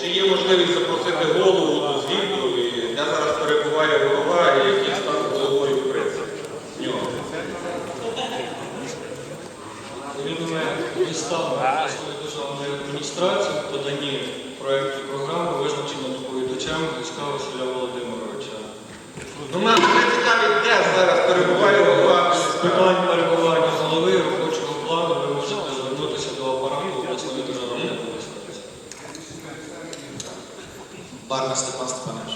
Чи є можливість запросити голову до звіту, де зараз перебуває голова і який стан головою в принципі? в нього? Відоме листа обласної державної адміністрації в поданні проєкту програми визначено доповідачем Грицька Василя Володимировича. Ну, нам не цікавить, де Барна Степан Степанович.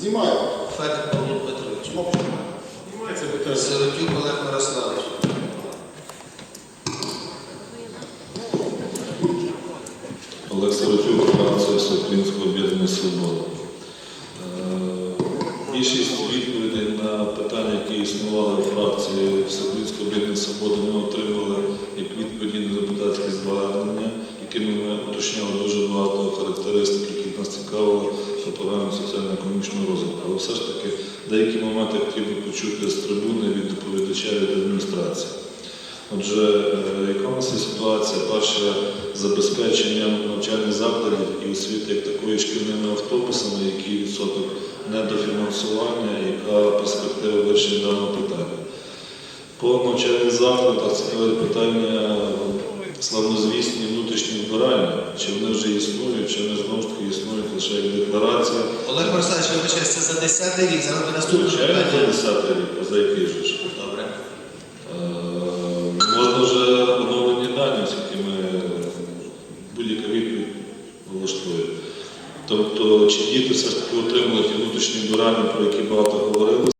Знімаю. Федір Павло питання. Сиротюк Олег Мирославович. Олег Сорочук, фракція Всеукраїнського об'єднання Свобода. Е, Більшість відповідей на питання, які існували в фракції Всеукраїнського об'єднання Свобода, ми отримали як відповіді на депутатські звернення, якими ми уточняли дуже багато характеристик, які нас цікавили по програмі соціально-економічного розвитку. Але все ж таки деякі моменти хотів би почути з трибуни від доповідача від адміністрації. Отже, е, яка у нас є ситуація? Перше, забезпечення навчальних закладів і освіти як такої шкільними автобусами, який відсоток недофінансування, яка перспектива вирішення даного питання. По навчальних закладах цікаве питання славнозвісні внутрішні вбиральні, чи вони вже існують, чи вони знову ж таки існують лише як декларація. Олег Борисович, вибачаюсь, це за 10-й рік, зараз буде наступне Звичайно, за 10 рік, а за який же ж? Добре. Е, можна вже оновлені дані, оскільки ми будь-яка відповідь влаштує. Тобто, чи діти все ж таки отримують внутрішні вбиральні, про які багато говорили,